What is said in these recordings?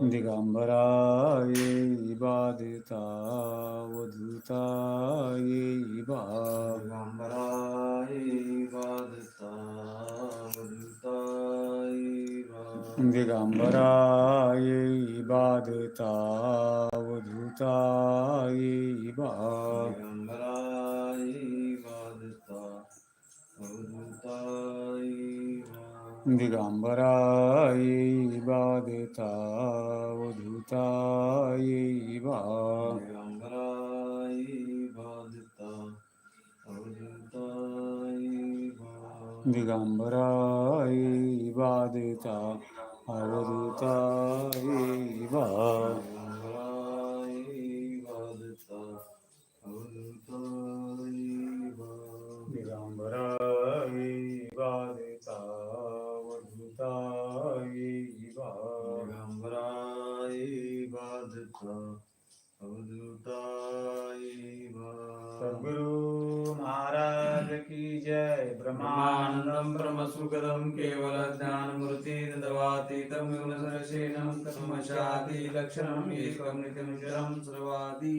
दिगंबराय बाधिता वधूताय बा दिगंबराय बाधता वधुताय दिगंबराय बाधिता वधूताय बा दिगंबराय बाधता वधुताय दिगंबराय बाधिता वधूताय बा. दिगंबराय बाधता अवधूताय बा. ब्रह्मानन्दं ब्रह्मानंदम ब्रह्म सुखदम केवल ज्ञान मूर्ति दवातीतम सर्वादि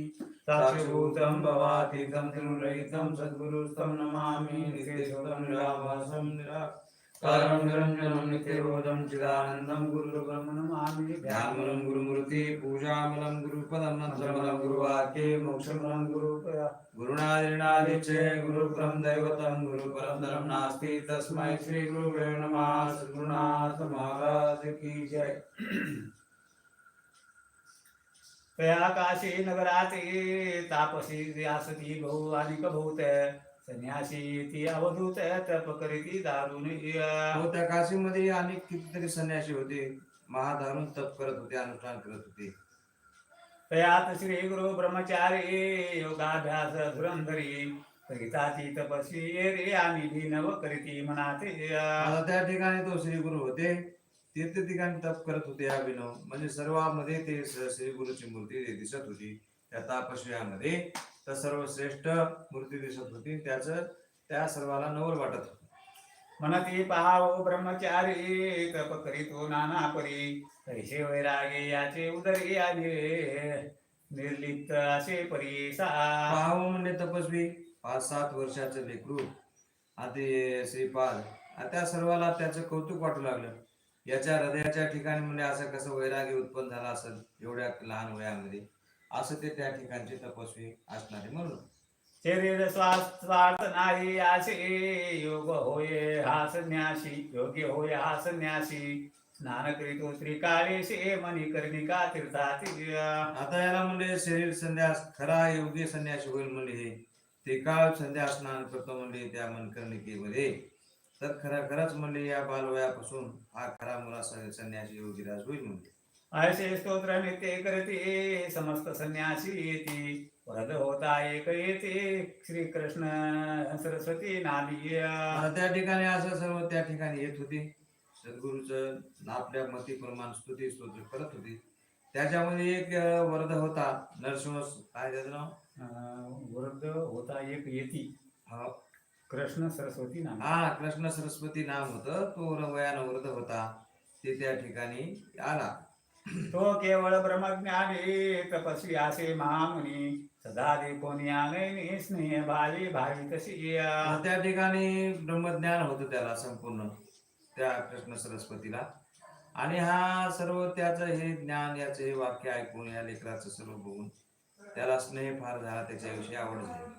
साक्षीभूतं भवातीतं त्रिगुणरहितं सद्गुरुस्तं नमामि। नित्यशोधं निराभासं निरा निरञ्जनं चिदानन्दं ध्यानमलं गुरुमूर्ति पूजामलं गुरुपदं गुरुवाक्ये मोक्षमलं गुरुपया। गुरुणादिनादिचे गुरुपरं दैवतं गुरुपरं नास्ति। तस्मै श्रीगुरुवे नमः। गुरुनाथ महाराज की जय। तया काशी तापसी व्यासती बहु अनिक भूत संन्यासी ती अवधूत तप करीती दारुण हो त्या काशीमध्ये अनेक कितीतरी संन्यासी होते महादारुण तप करत होते अनुष्ठान करत होते. तयात श्री गुरु ब्रह्मचारी योगाभ्यास धुरंधरी करिताची तपस्वी रे आम्ही नव करीती मनाते आता त्या ठिकाणी तो श्री गुरु होते तीर्थ ठिकाणी तप करत होते अभिनव म्हणजे सर्वांमध्ये ते श्री गुरुची मूर्ती दिसत होती. त्या तापश्रयामध्ये तर सर्व श्रेष्ठ मूर्ती दिसत होती. त्याच त्या सर्वाला नवल वाटत होतं. मनती पहाव ब्रह्मचारी तप करीतो नाना परी कैसे वैरागे याचे उदरी आले. निर्लिप्त असे परी पाहावं म्हणजे तपस्वी पाच सात वर्षाचं लेकरू आता श्रीपाद. आ त्या सर्वाला त्याचं कौतुक वाटू लागलं. याच्या हृदयाच्या ठिकाणी म्हणजे असं कसं वैराग्य उत्पन्न झाला असेल एवढ्या लहान वयामध्ये? असं ते त्या ठिकाणचे तपस्वी असणारे म्हणून. शरीर स्वार्थ नाही असे योग होय हा संन्यासी योग्य होय हा संन्यासी. स्नान करीतो त्रिकाळेशे मनी कर्णिका तीर्थाती आता याला म्हणजे शरीर संन्यास खरा योग्य संन्यासी होईल म्हणजे हे. त्रिकाळ संध्यास स्नान करतो म्हणजे त्या मनकर्णिकेमध्ये तर खरा खरंच म्हणजे या बालवयापासून हा खरा मुला संन्यासी योगीराज होईल म्हणजे असे स्तोत्र नित्य करते समस्त संन्यासी येते. वरद होता एक येते श्रीकृष्ण सरस्वती आता त्या ठिकाणी असं सर्व त्या ठिकाणी येत होते. सद्गुरूचं आपल्या मतीप्रमाण स्तुती स्तोत्र करत होते. त्याच्यामध्ये एक वरद होता. नरसिंह काय त्याचं नाव? वरद होता एक येती. हा, कृष्ण सरस्वती नादी हा कृष्ण सरस्वती नाव होतं. तो वयानं वरद होता. ते त्या ठिकाणी आला. तो केवळ ब्रह्मज्ञानी तपस्वी असे महामुनी सदा कोणी आनयनी स्नेह भावी भावी तशी त्या ठिकाणी ब्रह्मज्ञान होतं त्याला संपूर्ण त्या कृष्ण सरस्वतीला. आणि हा सर्व त्याचं हे ज्ञान याचं हे वाक्य ऐकून या लेकराचं सर्व बघून त्याला स्नेह फार झाला त्याच्याविषयी आवड झाली.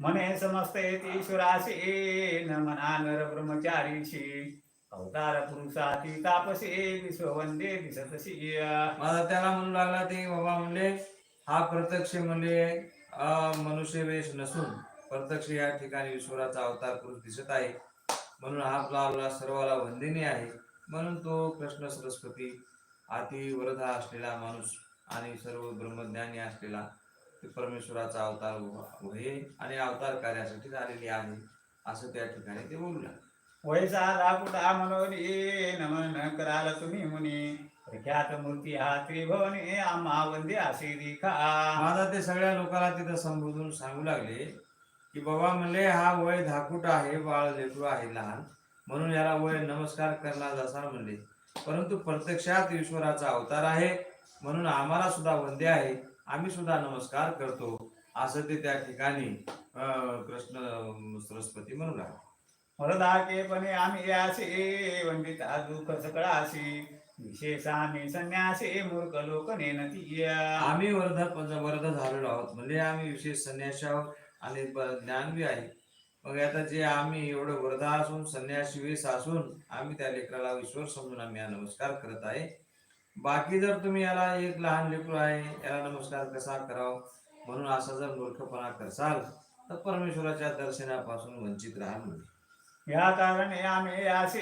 मने समस्त येते ईश्वराशी न मना नर ब्रह्मचारीशी. अवतार पुरुषाती तापसे विश्ववंदे दिसतशी मला त्याला म्हणू लागला ते बाबा म्हणले हा प्रत्यक्ष म्हणजे मनुष्य वेश नसून प्रत्यक्ष या ठिकाणी ईश्वराचा अवतार पुरुष दिसत आहे. म्हणून हा आपला आपला सर्वाला वंदनीय आहे. म्हणून तो कृष्ण सरस्वती अति वरदा असलेला माणूस आणि सर्व ब्रह्मज्ञानी असलेला परमेश्वराचा अवतार होय आणि अवतार कार्यासाठी झालेली आहे असं त्या ठिकाणी ते बोलू लागले. वैसा राकुटा ए नमन कराल तुम्ही मुनी. प्रख्यात मूर्ती हा त्रिभुवने आम्हा वंदे असे दिखा माझा ते सगळ्या लोकांना तिथं संबोधून सांगू लागले की बाबा म्हणले हा वय धाकूट आहे बाळ लेकरू आहे लहान. म्हणून याला वय नमस्कार करणार असा म्हणले. परंतु प्रत्यक्षात ईश्वराचा अवतार आहे. म्हणून आम्हाला सुद्धा वंदे आहे. आम्ही सुद्धा नमस्कार करतो. असं ते त्या ठिकाणी कृष्ण सरस्वती म्हणू लागले. वरदाकेपणे आम्ही यासे वंदिता दुःख सकळाशी विशेष आम्ही संन्यासी मूर्ख लोक नेनती आम्ही वर्ध वर्ध झालेलो आहोत. म्हणजे आम्ही विशेष संन्यासी आहोत आणि ब- ज्ञानवी आहे. मग आता जे आम्ही एवढं वर्धा असून संन्यासी वेश असून आम्ही त्या लेकराला ईश्वर समजून आम्ही हा नमस्कार करत आहे. बाकी जर तुम्ही याला एक लहान लेकरू आहे याला नमस्कार कसा करावा? म्हणून असा जर मूर्खपणा करसाल तर परमेश्वराच्या दर्शनापासून वंचित राहाल म्हणजे या कारणे आम्ही आशी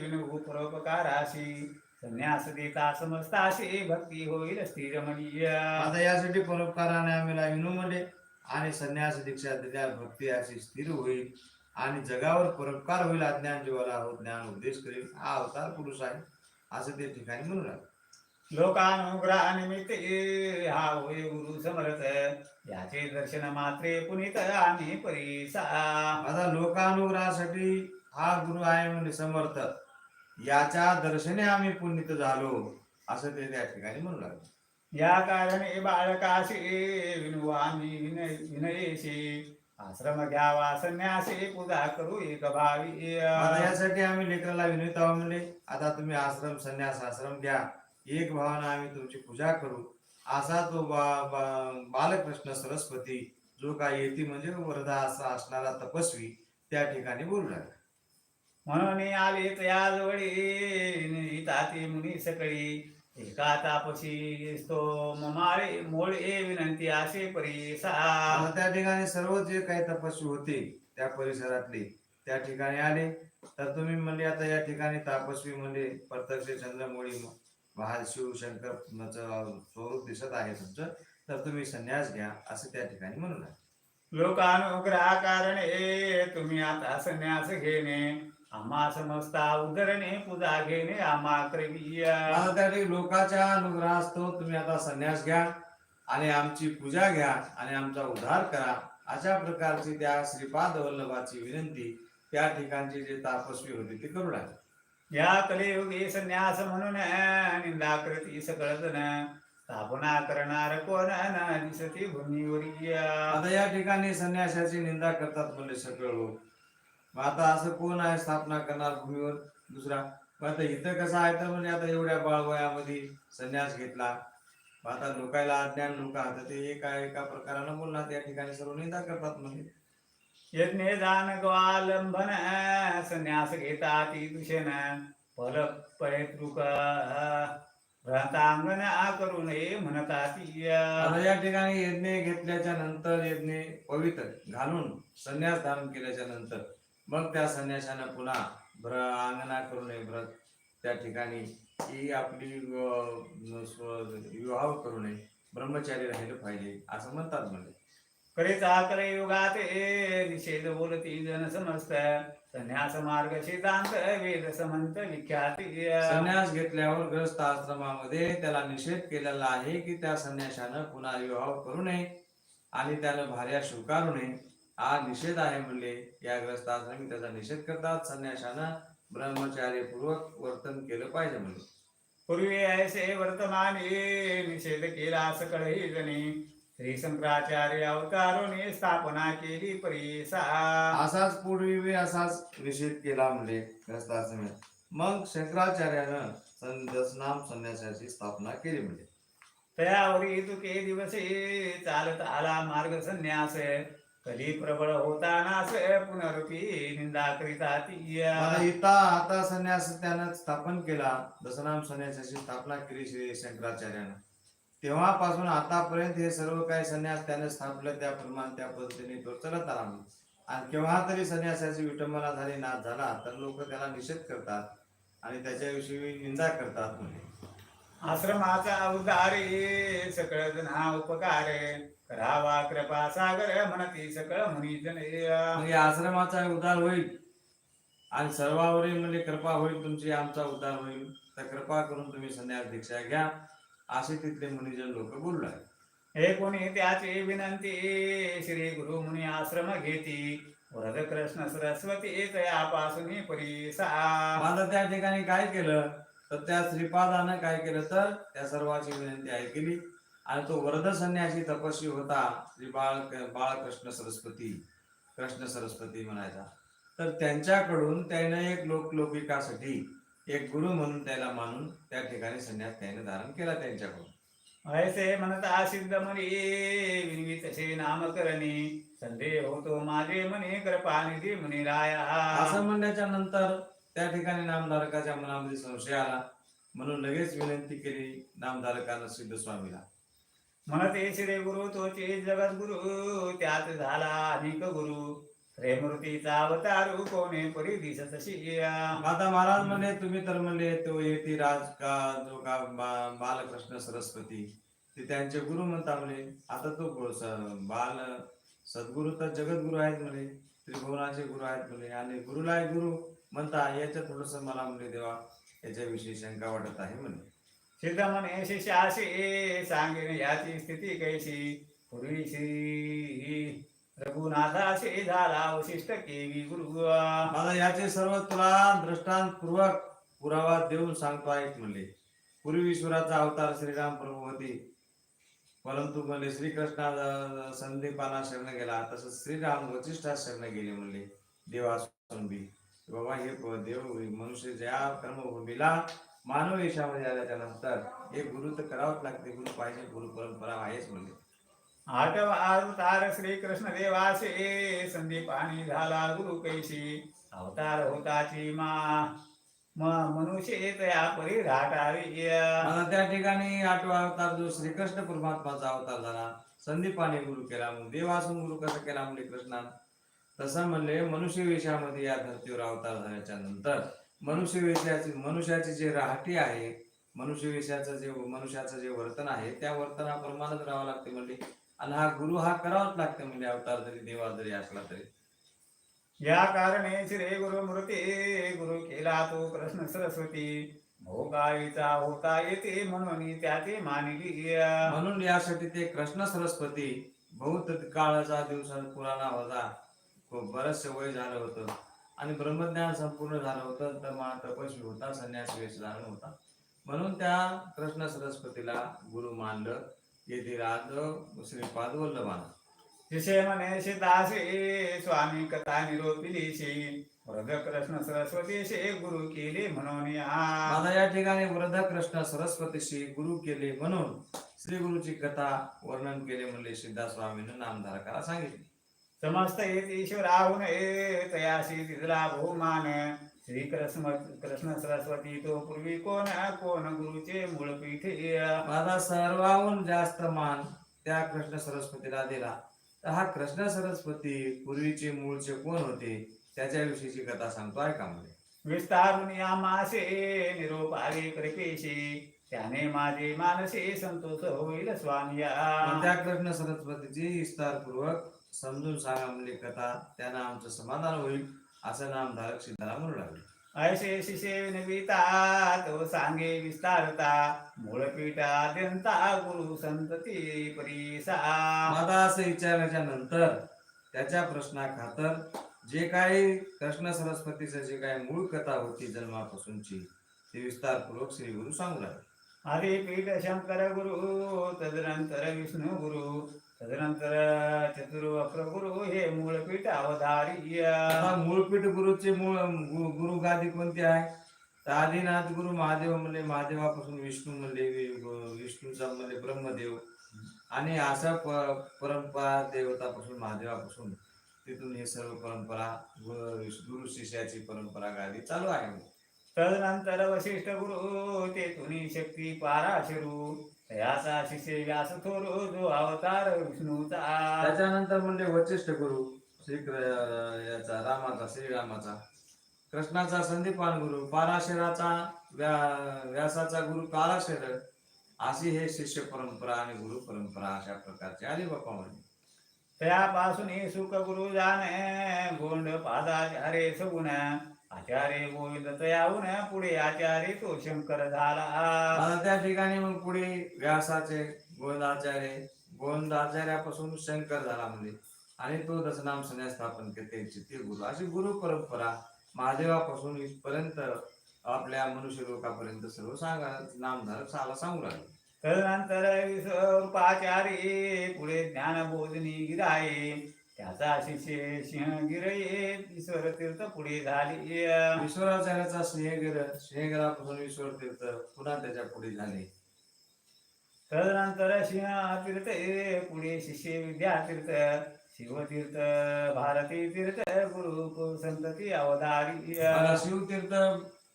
विनू परोपकाराशी संन्यास देता समजताशी भक्ती होईल स्थिरमणीय आता यासाठी परोपकाराने आम्हाला विनू म्हणले आणि संन्यास दीक्षा दिल्या भक्ती अशी स्थिर होईल. आणि जगावर परोपकार होईल अज्ञान जीवाला हो ज्ञान उपदेश करेल हा अवतार पुरुष आहे असं ते ठिकाणी म्हणू लागतो लोकानुग्रहानिमित्त हा होय गुरु समर्थ. याचे दर्शन मात्रे पुनीत आम्ही परीसा. आता लोकानुग्रहासाठी हा गुरु आहे म्हणजे समर्थ. याच्या दर्शने आम्ही पुण्यित झालो. असं ते त्या ठिकाणी म्हणू लागले. या कारणे बाळकाशी विनू आम्ही विनय विनयेशी. आश्रम घ्यावा संन्यासी पूजा करू एक भावी. यासाठी आम्ही लेकराला विनवित आहोत म्हणजे आता तुम्ही आश्रम संन्यास आश्रम घ्या. एक भावानं आम्ही तुमची पूजा करू. असा तो बा बा- बालकृष्ण सरस्वती जो काय येती म्हणजे वरदा असा असणारा तपस्वी त्या ठिकाणी बोलू लागला. म्हणून आले या जवळी ताती मुनी सकळी एका तापशी तो ममाळे मोळे विनंती असे परीसा. त्या ठिकाणी सर्व जे काही तपस्वी होते त्या परिसरातले त्या ठिकाणी आले. तर तुम्ही म्हणले आता या ठिकाणी तापस्वी म्हणजे प्रत्यक्ष चंद्रमोळी महाशिव शंकर स्वरूप दिसत आहे तुमचं तर तुम्ही संन्यास घ्या असं त्या ठिकाणी म्हणून लोकानुग्रहा कारणे तुम्ही आता संन्यास घेणे आम्हा समजता उदरणे पूजा घेणे आम्हा क्रमीय लोकाच्या अनुग्रहास्तव तुम्ही आता संन्यास घ्या आणि आमची पूजा घ्या आणि आमचा उद्धार करा अशा प्रकारची त्या श्रीपाद वल्लभाची विनंती त्या ठिकाणचे जे तापस्वी होते ते करू लागले या कलियुगी संन्यास म्हणून निंदाकृती सकळत सकळ स्थापना करणार कोण ना दिसती भूमीवरीय आता या ठिकाणी संन्यासाची निंदा करतात म्हणजे सकळ लोक मग आता असं कोण आहे स्थापना करणार भूमीवर? दुसरा मग आता इथं कसं आहे तर म्हणजे आता एवढ्या बाळवयामध्ये संन्यास घेतला. मग आता लोकायला अज्ञान लोक आता ते एका एका प्रकारानं बोलणार? त्या ठिकाणी सर्व निंदा करतात म्हणजे यज्ञ जान ग्वालंबन संन्यास घेता ती फल पैतृक व्रतांगण करू नये म्हणता ती या ठिकाणी यज्ञ घेतल्याच्या नंतर यज्ञ पवित्र घालून संन्यास धारण केल्याच्यानंतर मग त्या संन्यासानं पुन्हा भ्र अंगणा करू नये व्रत त्या ठिकाणी ही आपली विवाह करू नये ब्रह्मचारी राहिलं पाहिजे असं म्हणतात म्हणजे करीता कलयुगात निषेध बोलती जन समस्त. संन्यास मार्ग सिद्धांत वेद समंत विख्याती. संन्यास घेतल्यावर ग्रस्त आश्रमामध्ये त्याला निषेध केलेला आहे की त्या संन्याशानं पुन्हा विवाह करू नये आणि त्यानं भार्या स्वीकारू नये. हा निषेध आहे म्हणले. या ग्रस्त आश्रमी त्याचा निषेध करतात. संन्याशानं ब्रह्मचार्यपूर्वक वर्तन केलं पाहिजे म्हणजे पूर्वी ऐसे वर्तमाने निषेध केला सकळही जणी श्री शंकराचार्य अवतारोने स्थापना केली परीसा. असाच पूर्वी असाच निषेध केला म्हणजे मग शंकराचार्यानं सं- दशनाम संन्यासाची स्थापना केली म्हणजे. तयावरी तुके दिवसे चालत आला मार्ग संन्यास. कधी प्रबळ होता नास पुनरुपी निंदा करिता ती आता संन्यास त्यानं स्थापन केला. दशनाम संन्यासाची स्थापना केली श्री शंकराचार्यानं. तेव्हापासून आतापर्यंत हे सर्व काही संन्यास त्याने स्थापलं त्याप्रमाणे त्या पद्धतीने तो चलत आला. आणि केव्हा तरी संन्यासाची विटंबना झाली नाश झाला तर लोक त्याला निषेध करतात आणि त्याच्याविषयी निंदा करतात आश्रमाचा उदारे सकळ जना उपकार. करावा कृपा सागर म्हणती सकळ मुनिजन म्हणजे आश्रमाचा उद्धार होईल. आणि सर्वावरील म्हणजे कृपा होईल तुमची आमचा उद्धार होईल. तर कृपा करून तुम्ही संन्यास दीक्षा घ्या. असे तिथले मुनिजन लोक बोलू लागले. हे कोणी? त्याची विनंती श्री गुरु मुनी आश्रम घेती. वरद कृष्ण सरस्वती तयापासून परीसा आता त्या ठिकाणी काय केलं? तर त्या श्रीपादानं काय केलं तर त्या सर्वांची विनंती ऐकली. आणि तो वरद संन्यासी तपस्वी होता. श्री बाळ बाळकृष्ण सरस्वती. कृष्ण सरस्वती म्हणायचा. तर त्यांच्याकडून त्याने एक लोकलोकिकासाठी एक गुरु म्हणून त्याला मानून त्या ठिकाणी संन्यास त्याने धारण केला त्यांच्याकडून. ऐसे म्हणता सिद्ध म्हणे विनवी तसे नामकरणी संदेह होतो माझे म्हणे कृपानिधी म्हणे राया असं म्हणण्याच्या नंतर त्या ठिकाणी नामधारकाच्या मनामध्ये संशय आला. म्हणून लगेच विनंती केली नामधारकानं सिद्ध स्वामीला. म्हणते श्री गुरु तोचे जगत गुरु त्यात झाला अनेक गुरु. प्रेमृतीचा अवतारू कोणे परी दिसत आता महाराज म्हणे तुम्ही तर म्हणले तो येती राज का जो का बालकृष्ण सरस्वती. ते त्यांचे गुरु म्हणता म्हणे आता तो बाल सद्गुरु तर जगद्गुरु आहेत म्हणे त्रिभुवनाचे गुरु आहेत म्हणे आणि गुरुला गुरु म्हणता याच्यात थोडस मला म्हणे देवा याच्याविषयी शंका वाटत आहे म्हणे. सिद्ध म्हणे शिष्याशी सांगेन याची स्थिती कैशी? पूर्वी श्री रघुनाथाशी झाला वशिष्ठ केवी गुरु. मला याचे सर्व तुला दृष्टांतपूर्वक पुरावा देऊन सांगतो आहेत म्हणले. पूर्वी ईश्वराचा अवतार श्रीराम प्रभू होती. परंतु म्हणले श्रीकृष्णा संदीपाना शरण गेला. तसंच श्रीराम वशिष्ठा शरण गेले म्हणले. देवासून बी. बाबा हे देव मनुष्य ज्या कर्मभूमीला मानव यशामध्ये आल्याच्यानंतर हे गुरु तर करावंच लागते. गुरु पाहिजे गुरु परंपरा आहेच म्हणले. आठवा अवतार श्री कृष्ण देवासे संदीपानी झाला गुरु कैशी अवतार होताची मा मनुष्य मनुष्य तया परी राटावी त्या ठिकाणी आठवा अवतार जो श्रीकृष्ण परमात्माचा अवतार झाला संदीपाने गुरु केला मग देवासून गुरु कसा केला म्हणजे कृष्णान? तसं म्हणले मनुष्य वेशामध्ये या धर्तीवर अवतार झाल्याच्यानंतर मनुष्य वेशाची मनुष्याची जे राहटी आहे मनुष्य वेशाचं जे मनुष्याचं जे वर्तन आहे त्या वर्तनाप्रमाणेच राहावं लागते म्हणले. आणि हा गुरु हा करावाच लागते म्हणजे अवतार जरी देवा जरी असला तरी. या कारणे श्री गुरु मूर्ती गुरु केला तो कृष्ण सरस्वती. भोगाळीचा होता येते म्हणून त्याचे मानली म्हणून यासाठी ते कृष्ण सरस्वती बहुत काळाचा दिवसा पुराणा होता. खूप बरचसे वय झालं होतं. आणि ब्रह्मज्ञान संपूर्ण झालं होतं. तर मा तपस्वी होता संन्यास वेश धारण होता. म्हणून त्या कृष्ण सरस्वतीला गुरु मानलं. श्रीपाद वल्लभाना दासे स्वामी कथा निरोपिलीशी वरद कृष्ण सरस्वतीशी गुरु केले म्हणून या माझा या ठिकाणी वृद्ध कृष्ण सरस्वतीशी गुरु केले म्हणून श्री गुरुची कथा वर्णन केले म्हणले सिद्धा स्वामीनं नामधारकाला सांगितले. समस्त येत ईश्वराहून तयाशी तिथला बहुमान। श्री कृष्ण कृष्ण सरस्वती तो पूर्वी कोण कोण गुरुचे मूळ पीठे? माझा सर्वाहून जास्त मान त्या कृष्ण सरस्वतीला दिला तर हा कृष्ण सरस्वती पूर्वीचे मूळचे कोण होते? त्याच्याविषयीची कथा सांगतो ऐका म्हणजे विस्तारून या मासे निरोप आले कृपेशी. त्याने माझे मानसे संतोष होईल स्वामी त्या कृष्ण सरस्वतीची विस्तारपूर्वक समजून सांगा म्हणजे कथा. त्यांना आमचं समाधान होईल. असं नामधारक सिद्धाला म्हणू लागले. ऐसे शिषे विनविता तो सांगे विस्तारता मूळ पीठाद्यंता गुरु संतती परीसा. आता असं विचारल्याच्या नंतर त्याच्या प्रश्ना खातर जे काही कृष्ण सरस्वतीचं जे काही मूळ कथा होती जन्मापासूनची ती विस्तारपूर्वक श्री गुरु सांगू लागले. आधी पीठ शंकर गुरु तदनंतर विष्णू गुरु तदनंतर चतुर्वक्र गुरु हे मूळ पीठ अवधारी मूळपीठ गुरुचे मूळ गुरु गादी कोणती आहे? तर आदिनाथ गुरु महादेव म्हणले महादेवापासून विष्णू म्हणले विष्णूचा म्हणले ब्रह्मदेव. आणि असं परंपरा देवतापासून महादेवापासून तिथून हे सर्व परंपरा गुरु शिष्याची परंपरा गादी चालू आहे. तदनंतर वशिष्ठ गुरु ते तुनी शक्ती पाराशरू. याचा शिष्य व्यास थोरो जो अवतार विष्णूचा. त्याच्यानंतर म्हणजे वचिष्ठ गुरु श्री याचा रामाचा श्रीरामाचा. कृष्णाचा संदीपान गुरु पाराशराचा व्या व्यासाचा गुरु कालाशर. अशी हे शिष्य परंपरा आणि गुरु परंपरा अशा प्रकारची. आली बापा म्हणजे. त्यापासून सुख गुरु जाणे गोंड पादाचार्य सगुण. आचार्य गोविंद तयाहून पुढे. आचार्य तो शंकर झाला. आता त्या ठिकाणी मग पुढे व्यासाचे गोंदाचार्य गोंदाचार्यापासून शंकर झाला म्हणजे. आणि तो दशनाम संन्यास स्थापन त्यांचे ते गुरु. अशी गुरु परंपरा महादेवापासून इथपर्यंत आपल्या मनुष्य लोकांपर्यंत सर्व सांगा नामधारक साला सांगू लागले. तदनंतर विश्वरूपाचारी पुढे ज्ञानबोधनी गिराये त्याचा शिष्य सिंह गिरये ईश्वर तीर्थ पुढे झाली. ईश्वराचार्याचा स्नेहगिर स्नेहगिरापासून ईश्वर तीर्थ पुन्हा त्याच्या पुढे झाले. तदनंतर सिंह तीर्थ पुढे शिष्य विद्यातीर्थ शिवतीर्थ भारती तीर्थ गुरु संतती अवधारी. शिवतीर्थ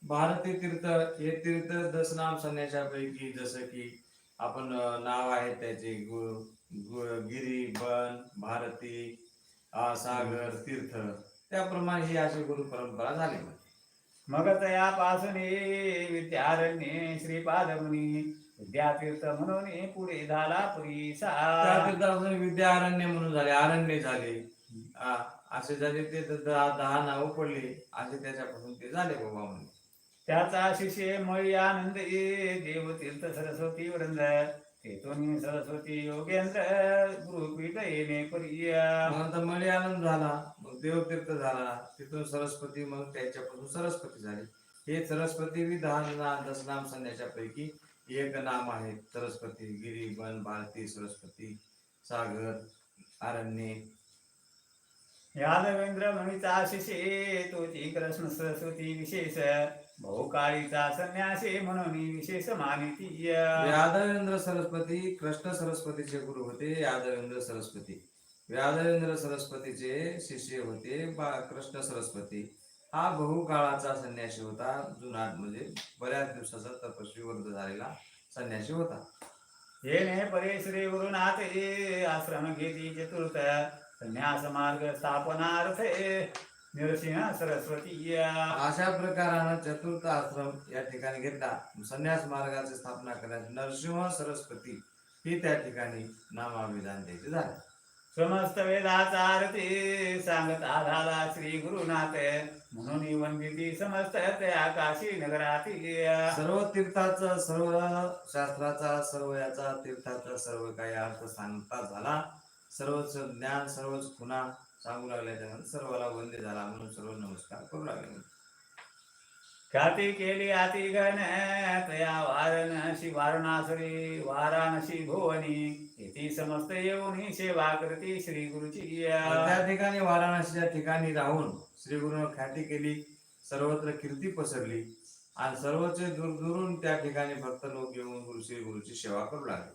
भारती तीर्थ हे तीर्थ दस नाम संन्याच्या पैकी जसं की आपण नाव आहेत त्याचे गु- गु- गिरी बन भारती सागर तीर्थ. त्याप्रमाणे ही अशी गुरु परंपरा झाली मग तयापासून विद्यारण्ये श्रीपाद मुनी विद्यातीर्थ म्हणून पुढे झाला पुरीसा तीर्थापासून विद्यारण्य म्हणून झाले अरण्य झाले. असे झाले ते दहा दहा नावं पडली. असे त्याच्यापासून ते झाले बाबा म्हणून. त्याचा शिष्य मळी आनंद ये देवतीर्थ सरस्वती वृंद. तेथून सरस्वती योगेंद्र गुरुपीठ येणे परिया. मळी आनंद झाला मग देवतीर्थ झाला तिथून सरस्वती मग त्याच्यापासून सरस्वती झाली. हे सरस्वती बी दहा दस नाम संन्याच्या पैकी एक नाम आहे. सरस्वती गिरी वन भारती सरस्वती सागर अरण्ये यादवेंद्र म्हणीचा शिष्य तोची कृष्ण सरस्वती विशेष. बहुकाळीचा संन्यासी म्हणून विशेष मानिती यादवेंद्र सरस्वती कृष्ण सरस्वतीचे गुरु होते यादवेंद्र सरस्वती. यादवेंद्र सरस्वतीचे शिष्य होते बा- कृष्ण सरस्वती. हा बहुकाळाचा संन्यासी होता जुनाट म्हणजे बऱ्याच दिवसाचा तपस्वी वर्ग झालेला संन्यासी होता. येणे परे श्री गुरुनाथ ये आश्रम घेती चतुर्थ. संन्यास मार्ग स्थापनार्थे. नरसिंह सरस्वती अशा प्रकारानं चतुर्थ आश्रम या ठिकाणी घेतला. संन्यास मार्गाची स्थापना करण्यात नरसिंह सरस्वती ही त्या ठिकाणी नामाविधान द्यायचे झाले समस्त वेदाचा अर्थी सांगता झाला श्री गुरुनाथ. म्हणून वंदिती समस्त त्या काशी नगराती सर्व तीर्थाचा सर्व शास्त्राचा सर्व याचा तीर्थाचा सर्व काही अर्थ सांगता झाला. सर्वच ज्ञान सर्वच खुणा सांगू लागल्याच्या नंतर सर्वाला वंदे झाला म्हणून सर्व नमस्कार करू लागले. ख्याती केली आती गण तया वारणसी वारणासरी वाराणसी भुवनी येथे समस्त येऊन सेवा करती श्री गुरुची त्या ठिकाणी वाराणसीच्या ठिकाणी राहून श्री गुरुनं ख्याती केली सर्वत्र कीर्ती पसरली आणि सर्वच दूर दुरून त्या ठिकाणी भक्त लोक येऊन गुरु श्री गुरुची सेवा करू लागले.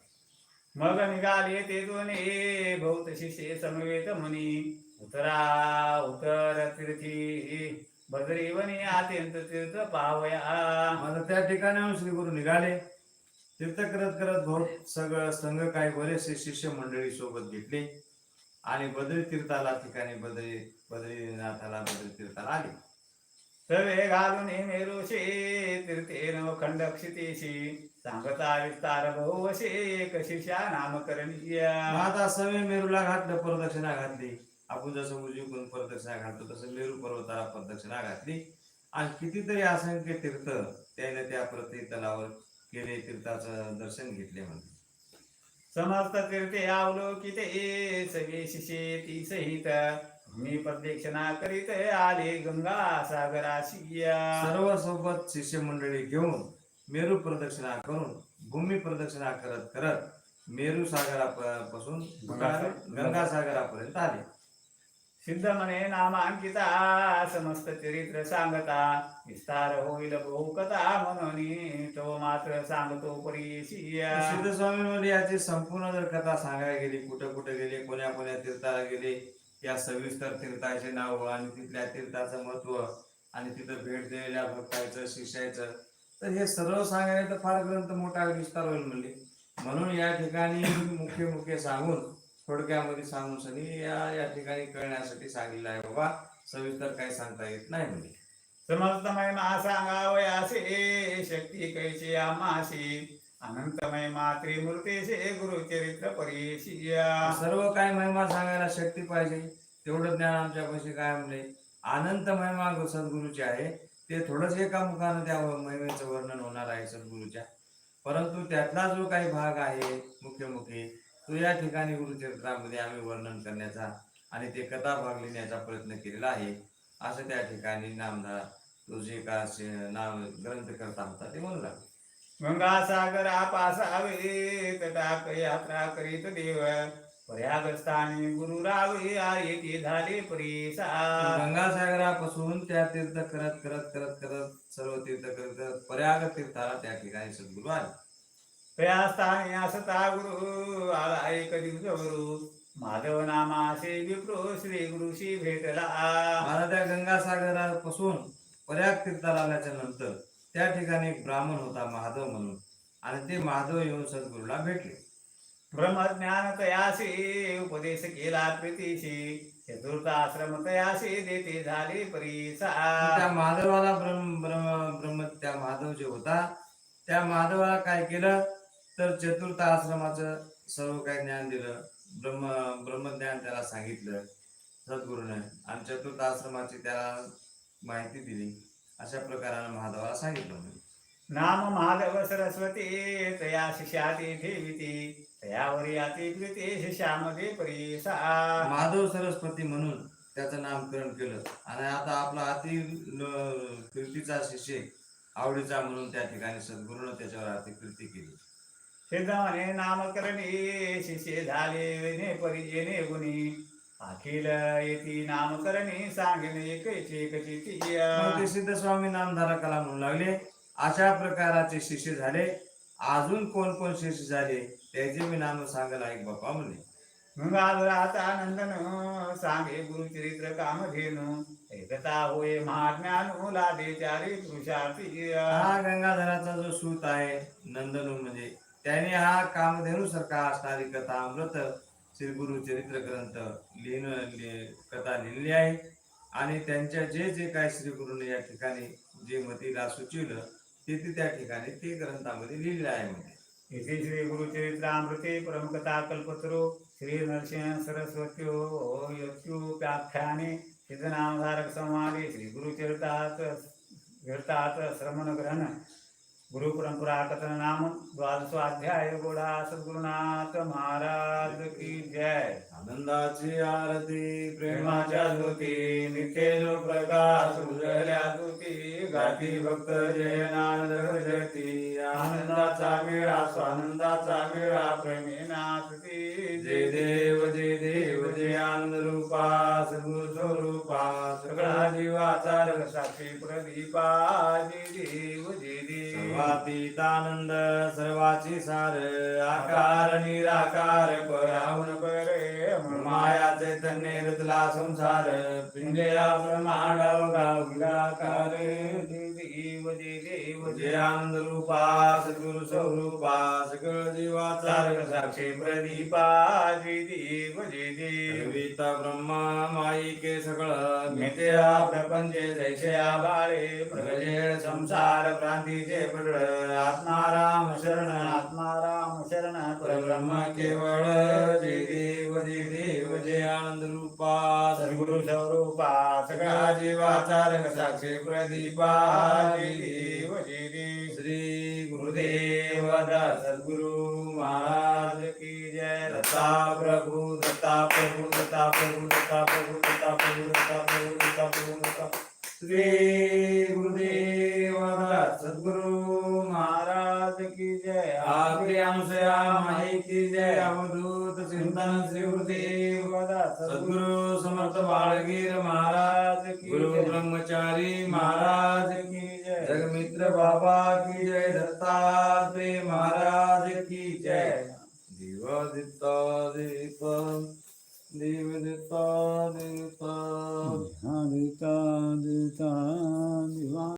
मग निघाले ते दोन्ही बहुत शिष्य समवेत मुनी. उतरा उतर तीर्थी बदरी वनी अत्यंत तीर्थ पावया. आता त्या ठिकाणाहून श्री गुरु निघाले. तीर्थ करत करत बहुत सगळं संघ काही बरेचसे शिष्य मंडळी सोबत घेतले आणि बद्री तीर्थाला ठिकाणी बद्री बद्रीनाथाला बद्री तीर्थाला आले. सवे घालून मेरुषे तीर्थेन खंड क्षितेशी. सांगता विस्तार बहुवशे एक शिष्या नामकरणीय आता सवे मेरूला घातलं प्रदक्षिणा घातली. आपण जसं उजवीकडून प्रदक्षिणा घालतो तसं मेरू पर्वताला प्रदक्षिणा घातली. आणि कितीतरी असंख्य तीर्थ त्याने त्या प्रति तलावर केले तीर्थाचं दर्शन घेतले म्हणते समस्त तीर्थे अवलोकिते सवे शिष्ये ती सहित मी प्रदक्षिणा करीत आले गंगा सागराशी सर्व सोबत शिष्य मंडळी घेऊन मेरू प्रदक्षिणा करून भूमी प्रदक्षिणा करत करत मेरू सागरापासून गंगा सागरापर्यंत आले. सिद्धमने म्हणे नामांकिता समस्त चरित्र सांगता विस्तार होईल बहुकथा म्हणून तो मात्र सांगतो सिद्ध स्वामी म्हणजे याची संपूर्ण जर कथा सांगायला गेली कुठं कुठे गेले कोण्या कोण्या तीर्थाला गेले या सविस्तर तीर्थाचे नाव आणि तिथल्या तीर्थाचं महत्त्व आणि तिथं भेट दिलेल्या भक्तायचं शिष्याचं तर हे सर्व सांगायला तर फार ग्रंथ मोठा विस्तार होईल म्हणले. म्हणून या ठिकाणी मुख्य मुख्य सांगून थोडक्यामध्ये सांगून सनी या या ठिकाणी कळण्यासाठी सांगितलं आहे बाबा. सविस्तर काही सांगता येत नाही म्हणजे मा सांगावयासे शक्ती कैसे आमाशी अनंतमय मातृमूर्तीसे गुरुचरित्र परीशी सर्व काय महिमा सांगायला शक्ती पाहिजे तेवढं ज्ञान आमच्यापाशी काय म्हणले अनंत महिमा सद्गुरूची आहे ते थोडंच एका मुखानं त्या महिमेचं वर्णन होणार आहे सद्गुरूच्या. परंतु त्यातला जो काही भाग आहे मुख्य मुखी तो या ठिकाणी गुरुचरित्रामध्ये आम्ही वर्णन करण्याचा आणि ते कथा भाग लिहिण्याचा प्रयत्न केलेला आहे. असं त्या ठिकाणी नामदार तो जे असे नाव ग्रंथ करता होता ते म्हणू लागला. गंगा सागरा पासावे तटाक यात्रा करीत देव. प्रयागस्थानी गुरु रावे येथे झाले परीसा गंगासागरापासून त्या तीर्थ करत करत करत करत सर्व तीर्थ करत करत प्रयाग तीर्थाला त्या ठिकाणी सद्गुरू आले. प्रयास्थानी असता गुरु आला एक दिवस गुरु माधव नामाचे विप्रो श्री गुरुशी भेटला. मला त्या गंगासागरापासून प्रयाग तीर्थाला आल्याच्यानंतर त्या ठिकाणी एक ब्राह्मण होता महादेव म्हणून आणि ते महादेव येऊन सद्गुरूला भेटले. ब्रह्मज्ञान तयासी उपदेश केला प्रीतीशी. चतुर्थ आश्रम तयासी देते झाले परीसा त्या महादेवाला ब्रह्म ब्रह्म ब्रह्म त्या महादेव जे होता त्या महादेवाला काय केलं? तर चतुर्थ आश्रमाचं सर्व काही ज्ञान दिलं. ब्रह्म ब्रह्मज्ञान त्याला सांगितलं. सद्गुरूने आणि चतुर्थ आश्रमाची त्याला माहिती दिली. अशा प्रकारानं महादेवाला सांगितलं. नाम माधव सरस्वती तया शिष्या तेथे विती तयावरी अति प्रीती शिष्यामध्ये परीसा. महादेव सरस्वती म्हणून त्याचं नामकरण केलं. आणि आता आपला अति कीर्तीचा शिष्य आवडीचा म्हणून त्या ठिकाणी सद्गुरूनं त्याच्यावर अति कीर्ती केली. सिद्धमने नामकरणी शिष्य झाले विने परी येणे गुणी. अखिल येती नामकरणी मग ते सिद्ध स्वामी नामधारा कला म्हणू लागले अशा प्रकाराचे शिष्य झाले. अजून कोण कोण शिष्य झाले त्याचे मी नाम सांगायला ऐक बाप्पा म्हणले. गंगाधराचा नंदन सांगे गुरुचरित्र कामधेनु. एकता होय महाज्ञानू लादे चारी पुरुषार्थी हा गंगाधराचा जो सूत आहे नंदनू म्हणजे त्याने हा कामधेनू सारखा असणारी कथा अमृत श्री गुरु चरित्र ग्रंथ लिहिण कथा लिहिली आहे. आणि त्यांच्या जे जे काय श्री गुरुने या ठिकाणी जे मतीला सुचविलं ते ते त्या ठिकाणी ते ग्रंथामध्ये लिहिलेलं आहे म्हणजे इथे श्री गुरुचरित्रामृते परमकथा कल्पतरो श्री नरसिंह सरस्वती सरस्वत्यो तिथं नामधारक संवादे श्री गुरुचरितात कीर्तात श्रमण ग्रहण गुरु परंपरा कथन नाम द्वादशोध्याय गोडा सद्गुरुनाथ महाराज की जय। आनंदाची आरती प्रेमाच्या ज्योती नित्य जो प्रकाश उजळल्या ज्योती गाती भक्त जय जयनाद जयती आनंदाचा मेळा स्वानंदाचा मेळा प्रेमी प्रेमेनाथ जय देव जय देव जय आनंद रूपा सद्गुरु स्वरूपा सगळा जीवाचा रस प्रदीपा जय देव जय देव सर्वाची सार आकार निराकार पराहुन परे माया चैतन्य रतला संसार पिंजया ब्रह्मांडा निराकार देव देव जय आनंद रूपा सद्गुरु स्वरूपा सकळ जीवाचा सारक साक्षी प्रदीपा जय देव जय देव सर्वित ब्रह्मा माईके सगळं मित्या प्रपंचे जैशया बाळे प्रगजे संसार क्रांतीचे पडळ आत्माराम शरण आत्माराम शरण परब्रह्म केवळ जय देव जय देव जय आनंद रूपा सद्गुरु स्वरूपा सगळा जीवाचा रंग साक्षी प्रदीपा जय देव जय देव श्री गुरुदेव सद्गुरु महाराज की जय। दत्ता प्रभु दत्ता प्रभु दत्ता प्रभु दत्ता प्रभु दत्ता प्रभु दत्ता प्रभु दत्ता प्रभु दत्ता श्री गुरुदेव सद्गुरु महाराज की जय। आग्रे अनुसया माई की जय। अवधूत चिंतन श्री गुरुदेव सद्गुरु समर्थ बाळगीर महाराज की गुरु. ब्रह्मचारी महाराज की बाबा की जय दत्तात्रेय महाराज की जय। देव दीप देता देव दिता देता देता